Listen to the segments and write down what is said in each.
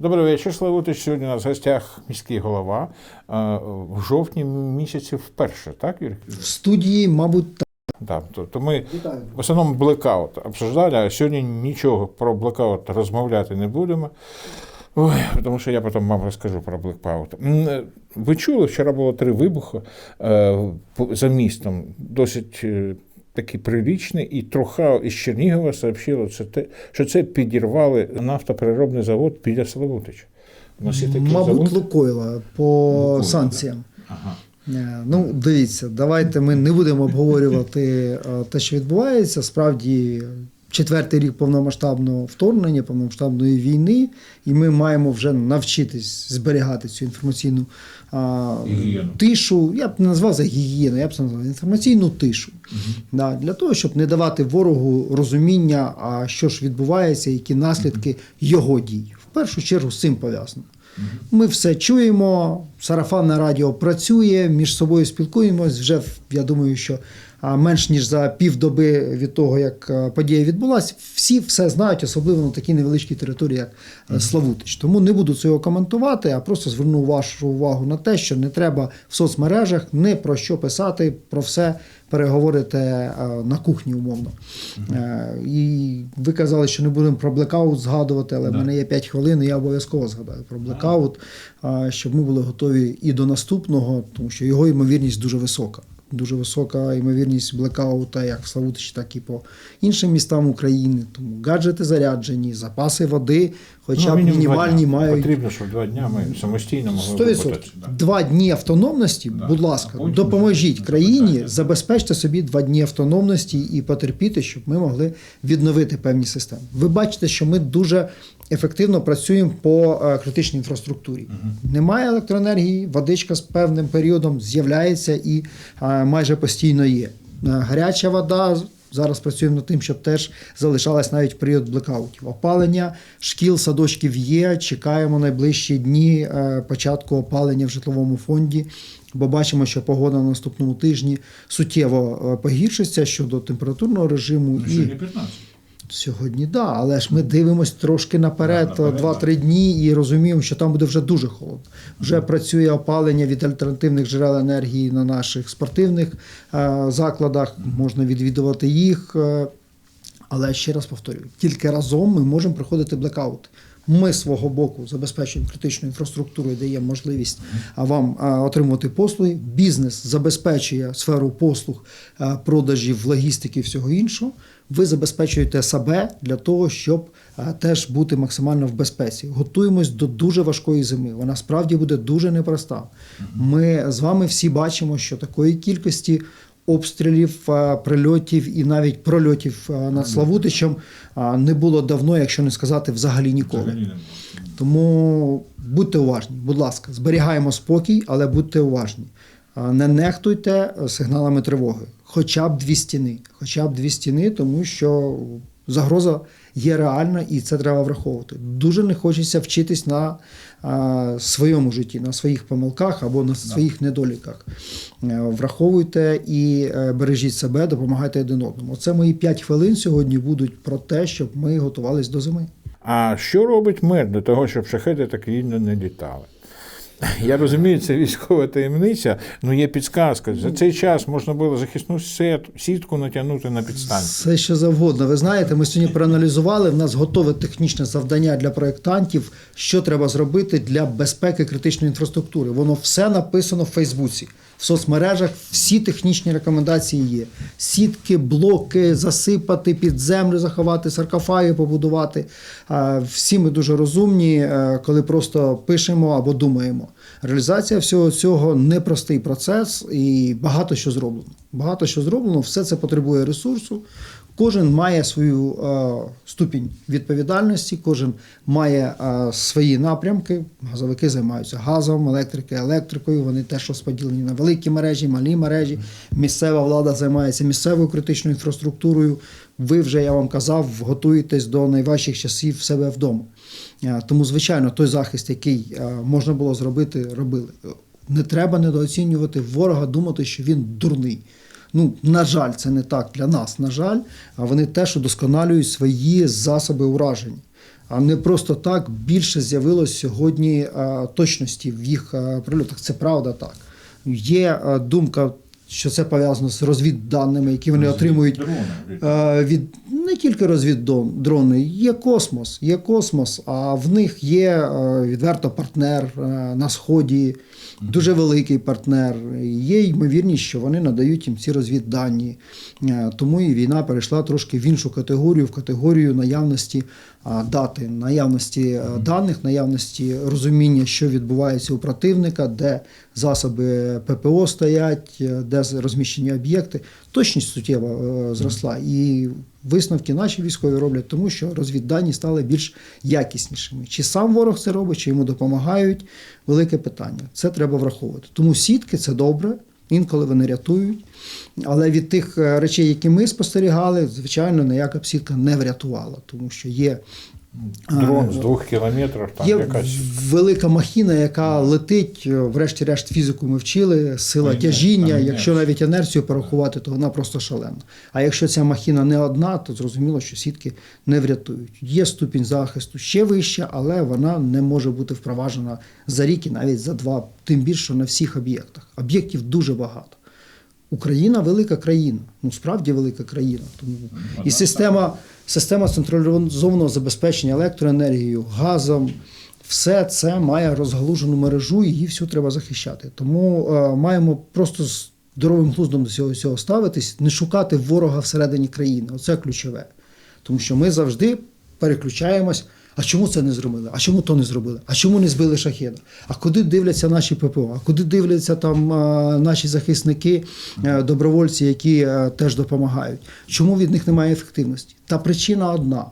Добрий вечір, Славутич. Сьогодні у нас в гостях міський голова. В жовтні місяці вперше, так, Юрій? В студії, мабуть, так. То, то ми Вітаю. в основному блекаут обсуждали, а сьогодні нічого про блекаут розмовляти не будемо. Ой, тому що я потім вам розкажу про блекаут. Е, Ви чули, вчора було три вибухи е, за містом. Досить е, прилічний, і троха із Чернігова сообщило, це що це підірвали нафтопереробний завод біля Славутича. Мабуть? Лукойла по Лукойла, санкціям. Ага. Е, Ну, дивіться, давайте ми не будемо обговорювати е, те, що відбувається. Справді, четвертий рік повномасштабного вторгнення, повномасштабної війни, і ми маємо вже навчитись зберігати цю інформаційну а, Гігієну. тишу. Я б не назвав за гігієну, я б це назвав інформаційну тишу. Да, для того, щоб не давати ворогу розуміння, а що ж відбувається, які наслідки його дій. В першу чергу з цим пов'язано. Ми все чуємо, сарафанне радіо працює, між собою спілкуємось. Вже я думаю, що менш ніж за півдоби від того, як подія відбулася, всі все знають, особливо на такій невеличкій території, як е, Славутич. Тому не буду цього коментувати, а просто зверну вашу увагу на те, що не треба в соцмережах не про що писати, про все переговорити е, на кухні умовно. Е, І ви казали, що не будемо про блекаут згадувати, але в мене є 5 хвилин, і я обов'язково згадаю про блекаут, е, щоб ми були готові і до наступного, тому що його ймовірність дуже висока. Дуже висока ймовірність блекаута, як в Славутичі, так і по іншим містам України. Тому гаджети заряджені, запаси води, хоча б Ну, мінімум мінімальні мають Потрібно, щоб два дня ми самостійно могли 100%. виплатити. Да. Два дні автономності, Да. будь ласка, потім допоможіть країні, забезпечте собі два дні автономності і потерпіти, щоб ми могли відновити певні системи. Ви бачите, що ми дуже ефективно працюємо по е, критичній інфраструктурі. Немає електроенергії, водичка з певним періодом з'являється і е, майже постійно є. Е, Гаряча вода. Зараз працюємо над тим, щоб теж залишалась навіть в період блекаутів. Опалення шкіл, садочків є. Чекаємо найближчі дні е, початку опалення в житловому фонді, бо бачимо, що погода на наступному тижні суттєво е, погіршиться щодо температурного режиму. Ну, і сьогодні 15. Сьогодні да, але ж ми дивимося трошки наперед, Да, наперед, 2-3 дні, і розуміємо, що там буде вже дуже холодно. Вже працює опалення від альтернативних джерел енергії на наших спортивних е, закладах. Можна відвідувати їх. е, але ще раз повторюю, тільки разом ми можемо проходити блекаут. Ми свого боку забезпечуємо критичну інфраструктуру і даємо можливість вам а, отримувати послуги. Бізнес забезпечує сферу послуг, а, продажів, логістики і всього іншого. Ви забезпечуєте себе для того, щоб теж бути максимально в безпеці. Готуємось до дуже важкої зими. Вона справді буде дуже непроста. Ми з вами всі бачимо, що такої кількості обстрілів, е, прильотів і навіть прольотів е, над Славутичем е, не було давно, якщо не сказати взагалі ніколи. Тому будьте уважні, будь ласка, зберігаємо спокій, але будьте уважні. Не нехтуйте е, сигналами тривоги, хоча б дві стіни, хоча б дві стіни, тому що загроза є реальна і це треба враховувати. Дуже не хочеться вчитись на е, своєму житті, на своїх помилках або на своїх недоліках. Е, Враховуйте і бережіть себе, допомагайте один одному. Це мої 5 хвилин сьогодні будуть про те, щоб ми готувалися до зими. А що робить мер для того, щоб шахеди так вільно не літали? Я розумію, це військова таємниця, але є підсказка. За цей час можна було захисну сітку натягнути на підстанцію. Все що завгодно. Ви знаєте, ми сьогодні проаналізували. В нас готове технічне завдання для проєктантів, що треба зробити для безпеки критичної інфраструктури. Воно все написано в Фейсбуці. В соцмережах всі технічні рекомендації є: сітки, блоки, засипати під землю, заховати, саркофаги побудувати. Всі ми дуже розумні, е, коли просто пишемо або думаємо. Реалізація всього цього непростий процес і багато що зроблено. Багато що зроблено, все це потребує ресурсу. Кожен має свою е, ступінь відповідальності, кожен має е, свої напрямки. Газовики займаються газом, електрики, електрикою. Вони теж розподілені на великі мережі, малі мережі. Місцева влада займається місцевою критичною інфраструктурою. Ви вже я вам казав, готуєтесь до найважчих часів в себе вдома. Е, Тому, звичайно, той захист, який можна було зробити, робили. Не треба недооцінювати ворога, думати, що він дурний. Ну, на жаль, це не так для нас. На жаль, а вони теж удосконалюють свої засоби ураження. А не просто так більше з'явилось сьогодні точності в їх прильотах. Це правда так. Є думка, що це пов'язано з розвідданими, які вони отримують Е, від не тільки розвіддрони, є космос, є космос, а в них є е, відверто партнер е, на сході, дуже великий партнер. Є ймовірність, що вони надають їм ці розвіддані. Е, Тому і війна перейшла трошки в іншу категорію, в категорію наявності дати, наявності е, даних, наявності розуміння, що відбувається у противника, де засоби ППО стоять, е, де розміщені об'єкти. Точність суттєво зросла. І висновки наші військові роблять, тому що розвіддані стали більш якіснішими. Чи сам ворог це робить, чи йому допомагають велике питання. Це треба враховувати. Тому сітки це добре. Інколи вони рятують, але від тих е, речей, які ми спостерігали, звичайно, ніяка сітка не врятувала, тому що є Дрон з двох кілометрів, там Є якась. велика махіна, яка летить, е, врешті-решт фізику ми вчили, сила ні, тяжіння. там. Якщо навіть інерцію порахувати, то вона просто шалена. А якщо ця махіна не одна, то зрозуміло, що сітки не врятують. Є ступінь захисту ще вища, але вона не може бути впроваджена за рік і навіть за два, тим більше на всіх об'єктах. Об'єктів дуже багато. Україна велика країна, ну справді велика країна. Тому і система, система централізованого забезпечення електроенергією, газом, все це має розгалужену мережу, і її всю треба захищати. Тому е, маємо просто з здоровим глуздом до цього всього ставитись, не шукати ворога всередині країни. Оце ключове. Тому що ми завжди переключаємось. А чому це не зробили? А чому то не зробили? А чому не збили шахеда? А куди дивляться наші ППО? А куди дивляться там наші захисники, е, добровольці, які е, теж допомагають? Чому від них немає ефективності? Та причина одна: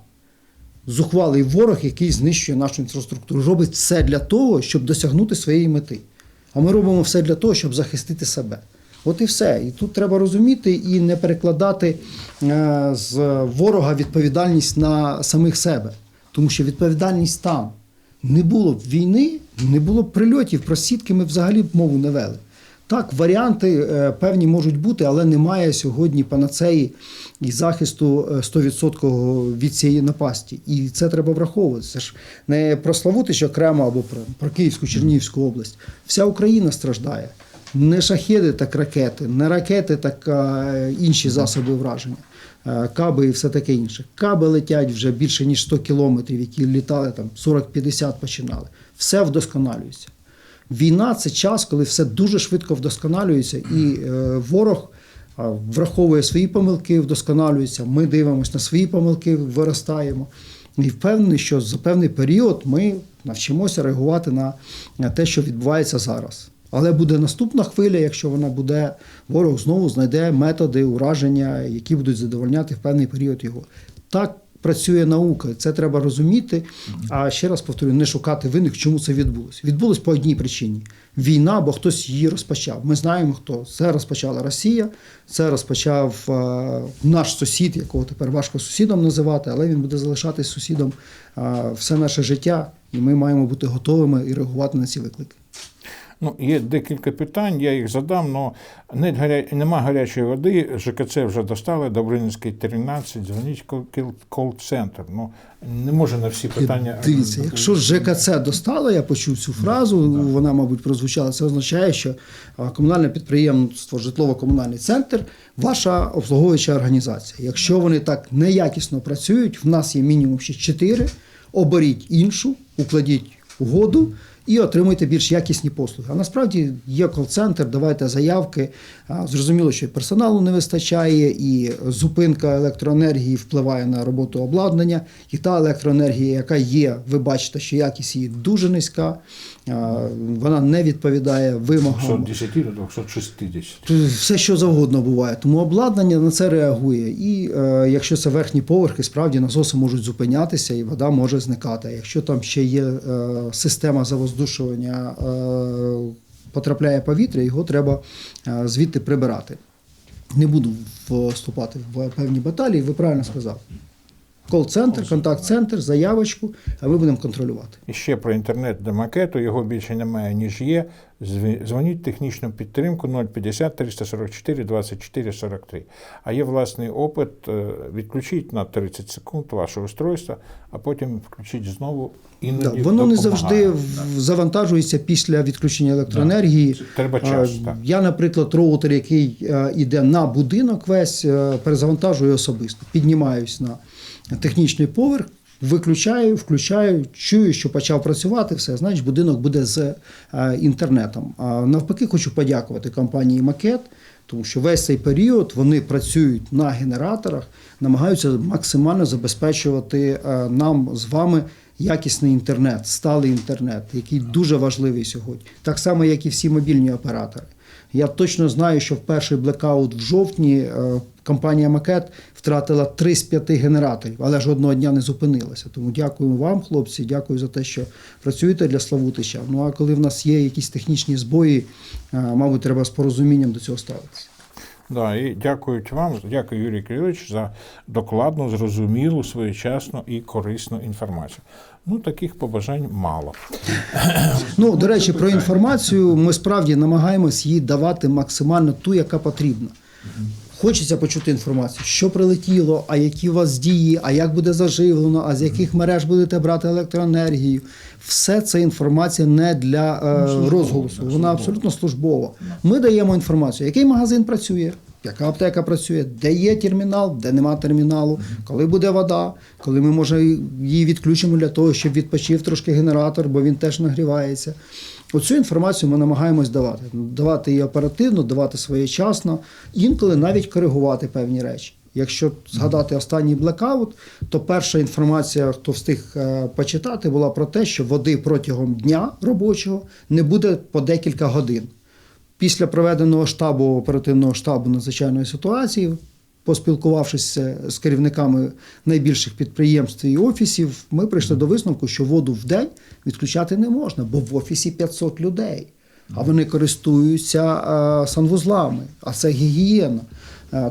зухвалий ворог, який знищує нашу інфраструктуру, робить все для того, щоб досягнути своєї мети. А ми робимо все для того, щоб захистити себе. От і все. І тут треба розуміти і не перекладати е, з ворога відповідальність на самих себе. Тому що відповідальність там. Не було б війни, не було б прильотів, про сітки ми взагалі б мову не вели. Так, варіанти е, певні можуть бути, але немає сьогодні панацеї і захисту е, 100% від цієї напасті. І це треба враховувати. Це ж не про Славутич окремо або про, про Київську Чернігівську область. Вся Україна страждає. Не шахеди, так ракети, не ракети, так е, інші засоби враження. Е, Каби і все таке інше. Каби летять вже більше ніж 100 кілометрів, які літали там 40-50 починали. Все вдосконалюється. Війна це час, коли все дуже швидко вдосконалюється, і е, ворог враховує свої помилки, вдосконалюється. Ми дивимося на свої помилки, виростаємо. І впевнений, що за певний період ми навчимося реагувати на на те, що відбувається зараз. Але буде наступна хвиля, якщо вона буде, ворог знову знайде методи ураження, які будуть задовольняти в певний період його. Так працює наука, це треба розуміти. А ще раз повторюю, не шукати винних, чому це відбулося. Відбулось по одній причині: війна, бо хтось її розпочав. Ми знаємо, хто це розпочала Росія, це розпочав е, наш сусід, якого тепер важко сусідом називати, але він буде залишатись сусідом е, все наше життя, і ми маємо бути готовими і реагувати на ці виклики. Ну, є декілька питань, я їх задам, але не гаря... нема гарячої води, ЖКЦ вже достали, Добринівський 13, дзвоніть кол- кол-центр. Ну, не може на всі питання. Дивіться, якщо ЖКЦ достало, я почув цю фразу, вона, мабуть, прозвучала. Це означає, що комунальне підприємство, житлово-комунальний центр ваша обслуговуюча організація. Якщо вони так неякісно працюють, в нас є мінімум ще 4, оберіть іншу, укладіть угоду. І отримуйте більш якісні послуги. А насправді є кол-центр, давайте заявки. Зрозуміло, що персоналу не вистачає, і зупинка електроенергії впливає на роботу обладнання. І та електроенергія, яка є, ви бачите, що якість її дуже низька, вона не відповідає вимогам. 210 до 260. Все, що завгодно буває. Тому обладнання на це реагує. І е, якщо це верхні поверхи, справді насоси можуть зупинятися і вода може зникати. Якщо там ще є е, система завоздушування, е, потрапляє повітря, його треба е, звідти прибирати. Не буду вступати в певні баталії, ви правильно сказали. Кол-центр, контакт-центр, заявочку, а ми будемо контролювати. І ще про інтернет до макету, його більше немає, ніж є. Дзвоніть технічну підтримку 050 344 24 43. А є власний опит. е, Відключіть на 30 секунд ваше устройство, а потім включіть знову. Да, Іноді воно не завжди завантажується після відключення електроенергії. Треба час, так. Я, наприклад, роутер, який е, йде на будинок, весь е, перезавантажую особисто. Піднімаюсь на технічний поверх, виключаю, включаю, чую, що почав працювати, все, значить, будинок буде з е, інтернетом. А навпаки, хочу подякувати компанії Макет. Тому що весь цей період вони працюють на генераторах, намагаються максимально забезпечувати е, нам з вами якісний інтернет, сталий інтернет, який дуже важливий сьогодні. Так само, як і всі мобільні оператори. Я точно знаю, що в перший блекаут в жовтні е, компанія Макет втратила 3 з 5 генераторів, але жодного дня не зупинилася. Тому дякую вам, хлопці, дякую за те, що працюєте для Славутича. Ну а коли в нас є якісь технічні збої, е, мабуть, треба з порозумінням до цього ставитися. Да, і дякують вам, дякую Юрій Кирилович за докладну, зрозумілу, своєчасну і корисну інформацію. Ну, таких побажань мало. Ну, до речі, про інформацію ми справді намагаємось їй давати максимально ту, яка потрібна. Хочеться почути інформацію, що прилетіло, а які у вас дії, а як буде заживлено, а з яких мереж будете брати електроенергію. Все це інформація не для е, розголосу, вона абсолютно службова. Ми даємо інформацію, який магазин працює, яка аптека працює, де є термінал, де нема терміналу, коли буде вода, коли ми може її відключимо для того, щоб відпочив трошки генератор, бо він теж нагрівається. Оцю інформацію ми намагаємось давати. Давати її оперативно, давати своєчасно, інколи навіть коригувати певні речі. Якщо згадати останній блекаут, то перша інформація, хто встиг е, почитати, була про те, що води протягом дня робочого не буде по декілька годин. Після проведеного штабу оперативного штабу надзвичайної ситуації, поспілкувавшись з керівниками найбільших підприємств і офісів, ми прийшли до висновку, що воду в день відключати не можна, бо в офісі 500 людей, а вони користуються санвузлами, а це гігієна.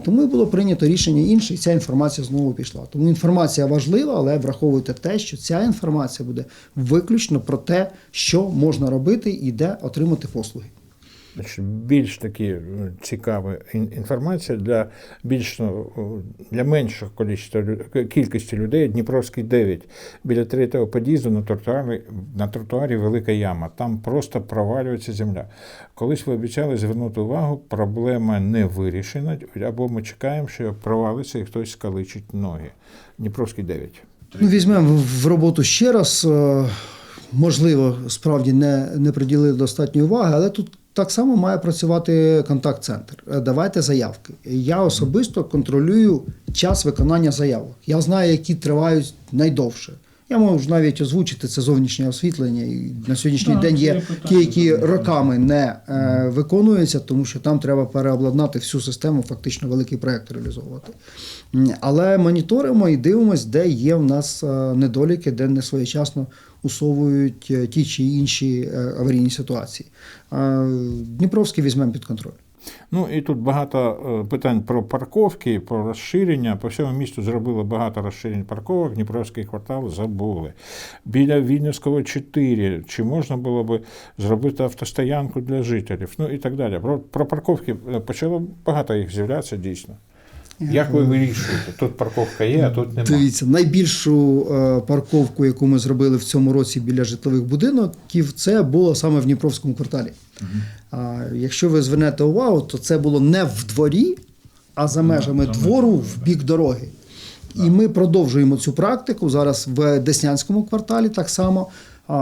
Тому було прийнято рішення інше, і ця інформація знову пішла. Тому інформація важлива, але враховуйте те, що ця інформація буде виключно про те, що можна робити і де отримати послуги. Більш такі е, цікава інформація для більш ну, для меншого кількості людей. Дніпровський 9. Біля третього під'їзду на тротуарі, на тротуарі велика яма. Там просто провалюється земля. Колись ви обіцяли звернути увагу, проблема не вирішена, або ми чекаємо, що провалиться і хтось скаличить ноги. Дніпровський 9. Ну, візьмемо в роботу ще раз. Е, Можливо, справді не, не приділили достатньо уваги, але тут так само має працювати контакт-центр. Е, Давайте заявки. Я особисто контролюю час виконання заявок. Я знаю, які тривають найдовше. Я можу навіть озвучити це зовнішнє освітлення. І на сьогоднішній Так, день є ті, які роками не е, виконуються, тому що там треба переобладнати всю систему, фактично великий проект реалізовувати. Але моніторимо і дивимося, де є в нас е, недоліки, де не своєчасно усовують е, ті чи інші е, аварійні ситуації. Дніпровський візьмемо під контроль. Ну і тут багато е, питань про парковки, про розширення. По всьому місту зробили багато розширень парковок. Дніпровський квартал забули. Біля Вільнюського 4. Чи можна було би зробити автостоянку для жителів? Ну і так далі. Про, про парковки е, почало багато їх з'являтися дійсно. Як ви вирішуєте? Тут парковка є, а тут немає. Дивіться, найбільшу е, парковку, яку ми зробили в цьому році біля житлових будинків, це було саме в Дніпровському кварталі. А якщо ви звернете увагу, то це було не в дворі, а за межами двору в бік дороги. І ми продовжуємо цю практику зараз в Деснянському кварталі так само.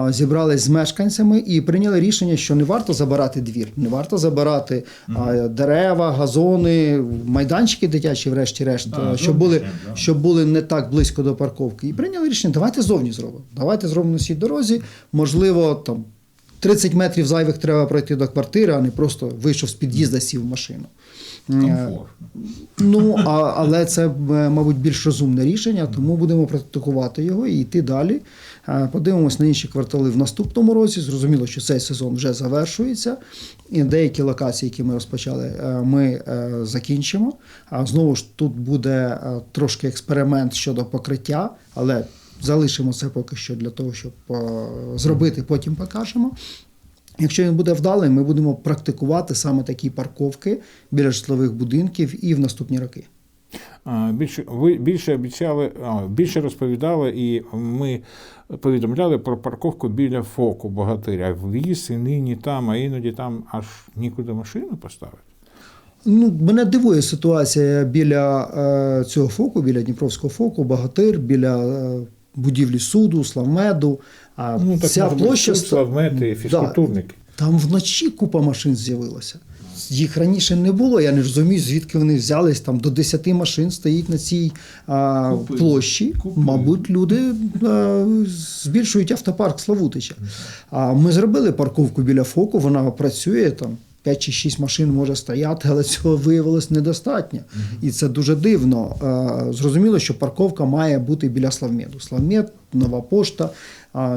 Зібрались з мешканцями і прийняли рішення, що не варто забирати двір, не варто забирати а, дерева, газони, майданчики дитячі, врешті-решт, а, щоб були, да. щоб були не так близько до парковки. І прийняли рішення, давайте зовні зробимо. Давайте зробимо на цій дорозі. Можливо, там 30 метрів зайвих треба пройти до квартири, а не просто вийшов з під'їзда, сів в машину. Комфортно. Ну, а, але це, е, мабуть, більш розумне рішення, тому будемо практикувати його і йти далі. Е, Подивимось на інші квартали в наступному році. Зрозуміло, що цей сезон вже завершується. І деякі локації, які ми розпочали, е, ми закінчимо. А знову ж тут буде трошки експеримент щодо покриття, але залишимо це поки що для того, щоб зробити, потім покажемо. Якщо він буде вдалим, ми будемо практикувати саме такі парковки біля житлових будинків і в наступні роки. Більше ви більше обіцяли, більше розповідали, і ми повідомляли про парковку біля фоку богатиря. В лісі, нині там, а іноді там аж нікуди машину поставити. Ну, мене дивує ситуація біля е, цього фоку, біля Дніпровського фоку, Багатир, біля е, будівлі суду, славмеду. А Ну, так ця площа славмети, фізкультурники. Там вночі купа машин з'явилася. Їх раніше не було. Я не розумію, звідки вони взялись. Там до 10 машин стоїть на цій а, Купили. площі. Купили. Мабуть, люди а, збільшують автопарк Славутича. А ми зробили парковку біля фоку, вона працює там. 5 чи 6 машин може стояти, але цього виявилось недостатньо. І це дуже дивно. Е, Зрозуміло, що парковка має бути біля Славмеду. Славмед, нова пошта.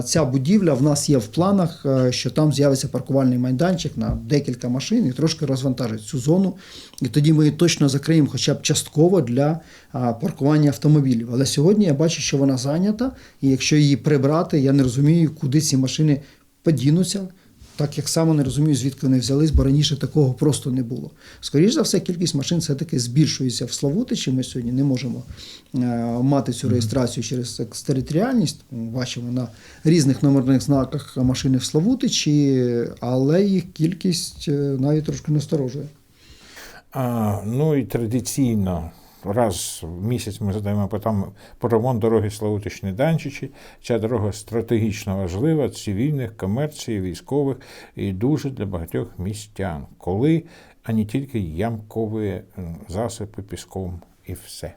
Ця будівля в нас є в планах, е, що там з'явиться паркувальний майданчик на декілька машин і трошки розвантажить цю зону. І тоді ми її точно закриємо хоча б частково для паркування автомобілів. Але сьогодні я бачу, що вона зайнята, і якщо її прибрати, я не розумію, куди ці машини подінуться. Так як само не розумію, звідки вони взялись, бо раніше такого просто не було. Скоріше за все, кількість машин все-таки збільшується в Славутичі. Ми сьогодні не можемо е, мати цю реєстрацію через екстериторіальність. Бачимо на різних номерних знаках машини в Славутичі, але їх кількість е, навіть трошки насторожує. А, ну і традиційно раз в місяць ми задаємо питання про ремонт дороги Славутичні Данчичі. Ця дорога стратегічно важлива, цивільних, комерції, військових і дуже для багатьох містян, коли а не тільки ямкові засипи піском і все.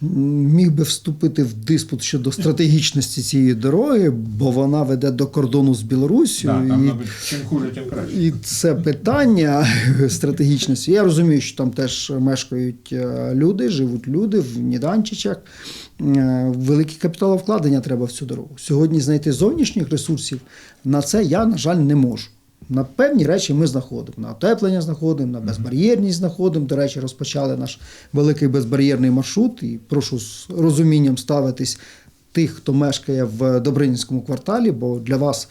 Міг би вступити в диспут щодо стратегічності цієї дороги, бо вона веде до кордону з Білоруссю. і... чим хуже, тим краще. І це питання стратегічності. Я розумію, що там теж мешкають е, люди, живуть люди в Ніданчичах. Е, Великі капіталовкладення треба в цю дорогу. Сьогодні знайти зовнішніх ресурсів на це я, на жаль, не можу. На певні речі ми знаходимо. На отеплення знаходимо, на безбар'єрність знаходимо. До речі, розпочали наш великий безбар'єрний маршрут. І прошу з розумінням ставитись тих, хто мешкає в Добринівському кварталі, бо для вас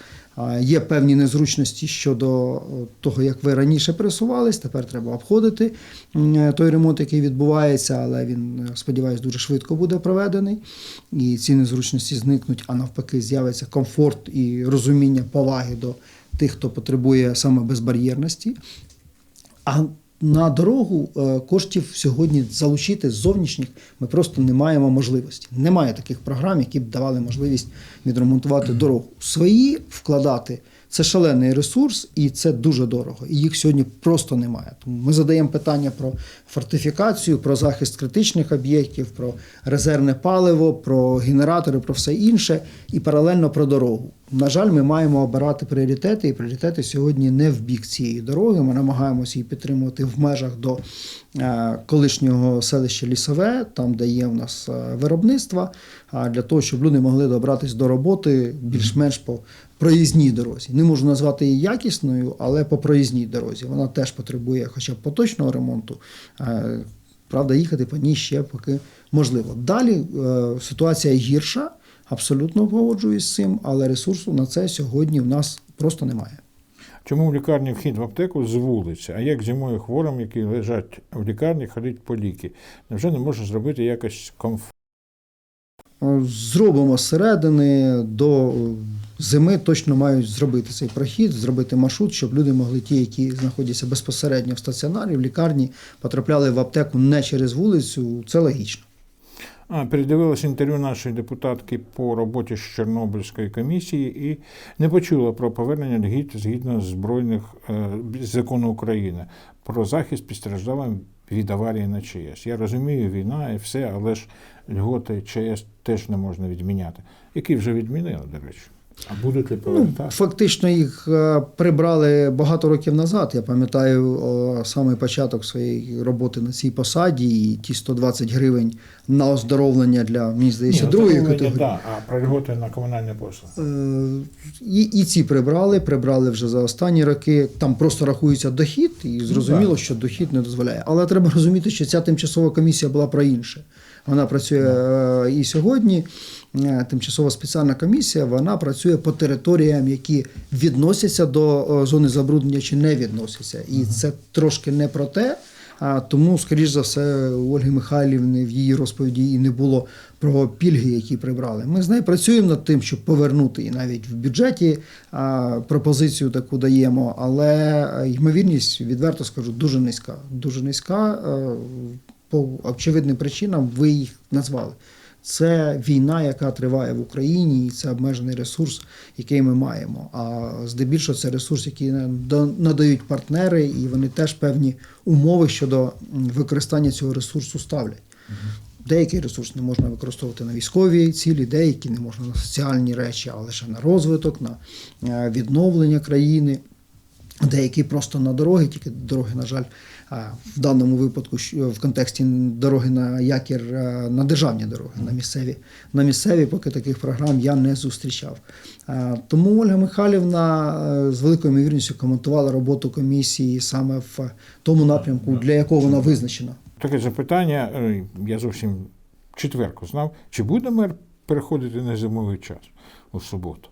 є певні незручності щодо е, того, як ви раніше пересувались. Тепер треба обходити той ремонт, який відбувається, але він, е, сподіваюся, дуже швидко буде проведений. І ці незручності зникнуть, а навпаки, з'явиться комфорт і розуміння поваги до тих, хто потребує саме безбар'єрності. А на дорогу е, коштів сьогодні залучити з зовнішніх ми просто не маємо можливості. Немає таких програм, які б давали можливість відремонтувати дорогу. Свої вкладати це шалений ресурс, і це дуже дорого. І їх сьогодні просто немає. Тому ми задаємо питання про фортифікацію, про захист критичних об'єктів, про резервне паливо, про генератори, про все інше, і паралельно про дорогу. На жаль, ми маємо обирати пріоритети, і пріоритети сьогодні не в бік цієї дороги. Ми намагаємося її підтримувати в межах до е, колишнього селища Лісове, там, де є в нас е, виробництва, для того, щоб люди могли добратися до роботи більш-менш по проїзній дорозі. Не можу назвати її якісною, але по проїзній дорозі. Вона теж потребує хоча б поточного ремонту. Е, Правда, їхати по ній ще поки можливо. Далі е, ситуація гірша, абсолютно погоджуюсь з цим, але ресурсу на це сьогодні в нас просто немає. Чому в лікарні вхід в аптеку з вулиці? А як зимою хворим, які лежать в лікарні, ходять по ліки? Невже не можна зробити якось комфортно? Е, Зробимо зсередини до зими точно мають зробити цей прохід, зробити маршрут, щоб люди могли ті, які знаходяться безпосередньо в стаціонарі, в лікарні, потрапляли в аптеку не через вулицю. Це логічно. А, передивилась інтерв'ю нашої депутатки по роботі з Чорнобильської комісії і не почула про повернення льгіт згідно збройних е, закону України про захист постраждалим від аварії на ЧАЕС. Я розумію, війна і все, але ж льготи ЧАЕС теж не можна відміняти, які вже відмінили, до речі. А будуть ли Ну, фактично їх е, прибрали багато років назад. Я пам'ятаю саме початок своєї роботи на цій посаді, і ті 120 гривень на оздоровлення для мені здається Ні, другої ну, категорії. Да, а про льготи на комунальні послуги. Е, І, і ці прибрали, прибрали вже за останні роки. Там просто рахується дохід, і зрозуміло, так. що дохід не дозволяє. Але треба розуміти, що ця тимчасова комісія була про інше. Вона працює е, і сьогодні. Е, тимчасова спеціальна комісія вона працює по територіям, які відносяться до е, зони забруднення чи не відносяться. І це трошки не про те. А тому, скоріш за все, у Ольги Михайлівни в її розповіді і не було про пільги, які прибрали. Ми з нею працюємо над тим, щоб повернути і навіть в бюджеті а, пропозицію таку даємо, але е, ймовірність, відверто скажу, дуже низька. Дуже низька. е, По очевидним причинам ви їх назвали. Це війна, яка триває в Україні, і це обмежений ресурс, який ми маємо. А здебільшого це ресурс, який надають партнери, і вони теж певні умови щодо використання цього ресурсу ставлять. Деякий ресурс не можна використовувати на військові цілі, деякі не можна на соціальні речі, а лише на розвиток, на е, відновлення країни. Деякі просто на дороги, тільки дороги, на жаль, в даному випадку в контексті дороги на якір на державні дороги, на місцеві. На місцеві, поки таких програм я не зустрічав. Тому Ольга Михайлівна е, з великою ймовірністю коментувала роботу комісії саме в тому напрямку, для якого вона визначена. Таке запитання, е, я зовсім четверку знав. Чи буде мер переходити на зимовий час у суботу?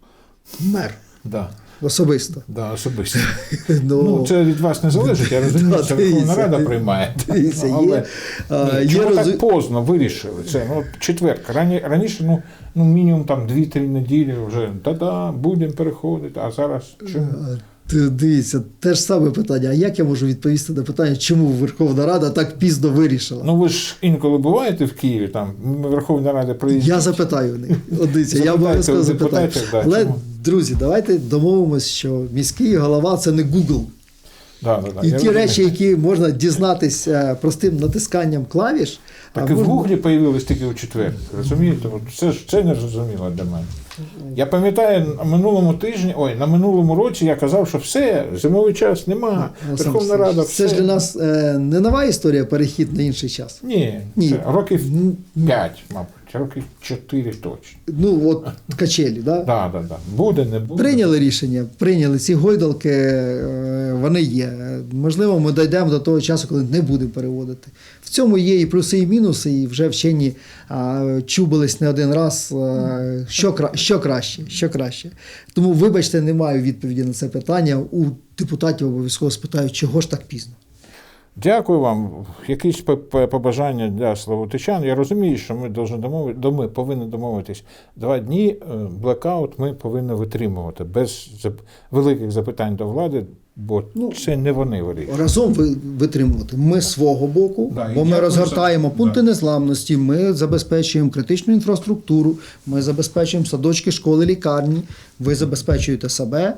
Мер Да. Особисто. Да, особисто. Ну, Ну, це від вас не залежить, я розумію, Да, що Верховна Рада приймає. дивіться, є, Ні, є Чому так поздно вирішили? Це ну, четверка. Рані, раніше, ну, ну, мінімум там 2-3 неділі вже та-да, будемо переходити, а зараз чому? Ти Дивіться, те ж саме питання. А як я можу відповісти на питання, чому Верховна Рада так пізно вирішила? Ну ви ж інколи буваєте в Києві, там Верховна Рада приїздить. я запитаю в них. Дивіться, я обов'язково запитаю. Але? Друзі, давайте домовимося, що міський голова це не Google. Да, да, да, І я ті розумію. речі, які можна дізнатися простим натисканням клавіш, Так і в Гуглі появились тільки у четвер. Розумієте? Це ж це не зрозуміло для мене. Я пам'ятаю, на минулому тижні, ой, на минулому році я казав, що все, зимовий час нема. Олександр Верховна Рада. Олексійович, Це ж для нас е, не нова історія, перехід на інший час. Ні, Ні. Це років Ну, 5, мабуть, років 4 точно. Ну, от качелі, да? Да, да, да. Буде, не буде. Прийняли рішення, прийняли ці гойдалки, е, вони є. Можливо, ми дійдемо до того часу, коли не будемо переводити. В цьому є і плюси, і мінуси, і вже вчені а, чубились не один раз, а, що, кра- що краще, що краще. Тому, вибачте, не маю відповіді на це питання. У депутатів обов'язково спитаю, чого ж так пізно. Дякую вам. Якісь побажання для славутичан. Я розумію, що ми домовити, до- ми повинні домовитись. Два дні е, блекаут ми повинні витримувати без зап- великих запитань до влади, бо Ну, це не вони вирішують. Разом ви витримувати. Ми свого боку, Да, бо ми розгортаємо за- пункти да. незламності, ми забезпечуємо критичну інфраструктуру, ми забезпечуємо садочки, школи, лікарні. Ви забезпечуєте себе.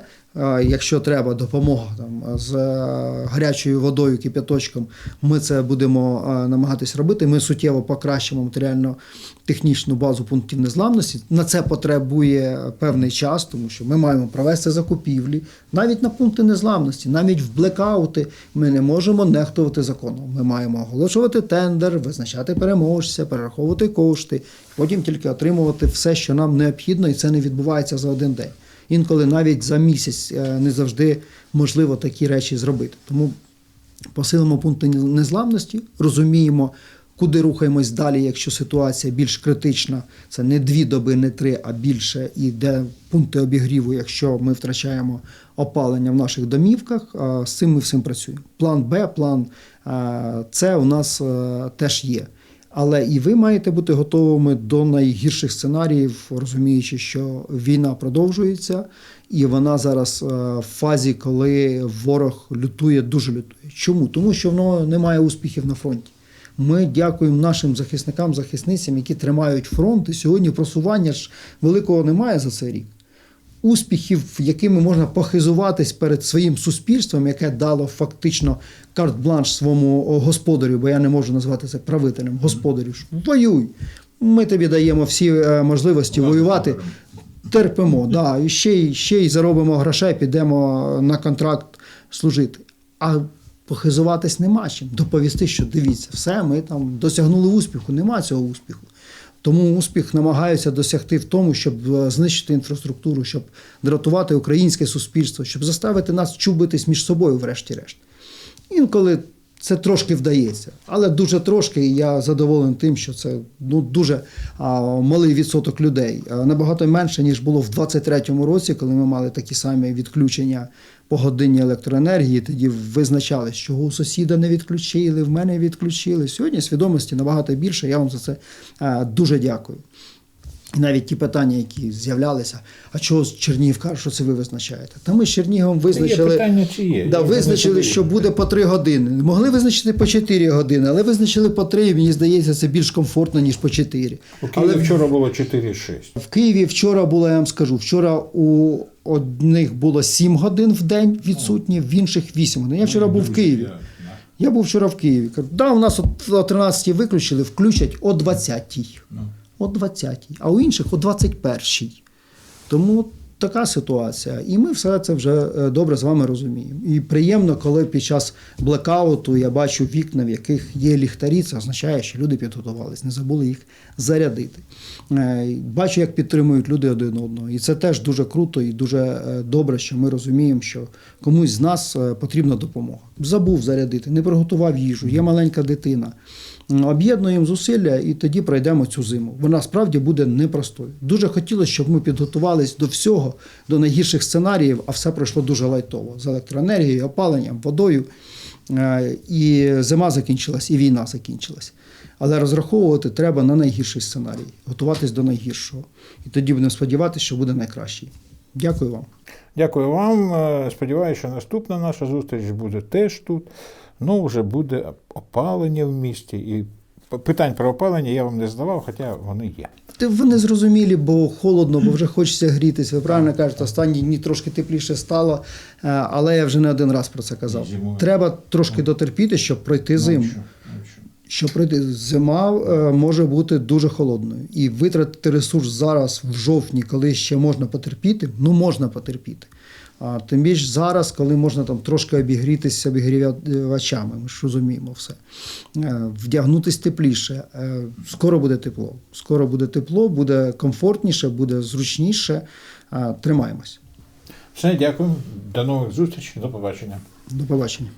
Якщо треба допомога там з е, гарячою водою, кип'яточком, ми це будемо намагатись робити. Ми суттєво покращимо матеріально-технічну базу пунктів незламності. На це потребує певний час, тому що ми маємо провести закупівлі навіть на пункти незламності, навіть в блекаути ми не можемо нехтувати законом. Ми маємо оголошувати тендер, визначати переможця, перераховувати кошти, потім тільки отримувати все, що нам необхідно, і це не відбувається за один день. Інколи навіть за місяць е, не завжди можливо такі речі зробити. Тому посилимо пункти незламності, розуміємо, куди рухаємось далі, якщо ситуація більш критична. Це не дві доби, не три, а більше, і де пункти обігріву, якщо ми втрачаємо опалення в наших домівках. З цим ми всім працюємо. План Б, план е, С у нас е, теж є. Але і ви маєте бути готовими до найгірших сценаріїв, розуміючи, що війна продовжується, і вона зараз е, в фазі, коли ворог лютує, дуже лютує. Чому? Тому що воно не має успіхів на фронті. Ми дякуємо нашим захисникам, захисницям, які тримають фронт. І сьогодні просування ж великого немає за цей рік. Успіхів, якими можна похизуватись перед своїм суспільством, яке дало фактично карт-бланш своєму господарю, бо я не можу назвати це правителем, господарю. ж, Воюй! Ми тобі даємо всі е, можливості воювати. Терпимо, да, і ще, й- ще й заробимо грошей, підемо на контракт служити. А похизуватись нема чим. Доповісти, що дивіться, все, ми там досягнули успіху, нема цього успіху. Тому успіх намагаються досягти в тому, щоб е, знищити інфраструктуру, щоб дратувати українське суспільство, щоб заставити нас чубитись між собою, врешті-решт. Інколи Це трошки вдається, але дуже трошки. І я задоволений тим, що це ну дуже а, малий відсоток людей. А, набагато менше ніж було в 23-му році, коли ми мали такі самі відключення по годині електроенергії. Тоді визначали, що у сусіда не відключили, в мене відключили. Сьогодні свідомості набагато більше. Я вам за це а, дуже дякую. І навіть ті питання, які з'являлися, а чого з Чернігів що це ви визначаєте? Та ми з Черніговом визначили. питання, чи є. Да, визначили, що буде по 3 години. Могли визначити по 4 години, але визначили по 3, і мені здається, це більш комфортно, ніж по 4. У Києві Але вчора було 4-6. в Києві вчора було, я вам скажу, вчора у одних було 7 годин в день відсутні, в інших 8 годин. Я вчора був в Києві. Я був вчора в Києві. Кажу, да, у нас о 13 виключили, включать о 20 О 20 а у інших о 21 Тому така ситуація. І ми все це вже е, добре з вами розуміємо. І приємно, коли під час блекауту я бачу вікна, в яких є ліхтарі, це означає, що люди підготувались, не забули їх зарядити. Е, Бачу, як підтримують люди один одного. І це теж дуже круто і дуже е, добре, що ми розуміємо, що комусь з нас потрібна допомога. Забув зарядити, не приготував їжу, є маленька дитина. Об'єднуємо зусилля і тоді пройдемо цю зиму. Вона справді буде непростою. Дуже хотілося, щоб ми підготувались до всього, до найгірших сценаріїв, а все пройшло дуже лайтово з електроенергією, опаленням, водою. Е, І зима закінчилась, і війна закінчилась. Але розраховувати треба на найгірший сценарій, готуватись до найгіршого. І тоді будемо сподіватися, що буде найкращий. Дякую вам. Дякую вам. Е, Сподіваюся, що наступна наша зустріч буде теж тут. Ну, вже буде опалення в місті. І питань про опалення я вам не задавав, хоча вони є. Ви не зрозумілі, бо холодно, бо вже хочеться грітися. Ви правильно кажете, останні дні трошки тепліше стало, е, але я вже не один раз про це казав. Треба трошки дотерпіти, щоб пройти зиму. Щоб пройти зима е, може бути дуже холодною. І витратити ресурс зараз в жовтні, коли ще можна потерпіти, ну можна потерпіти. А тим більше зараз, коли можна там трошки обігрітися обігрівачами, ми ж розуміємо все. Е, Вдягнутись тепліше. Е, Скоро буде тепло. Скоро буде тепло, буде комфортніше, буде зручніше. Тримаємось. Все, дякую. До нових зустрічей. До побачення. До побачення.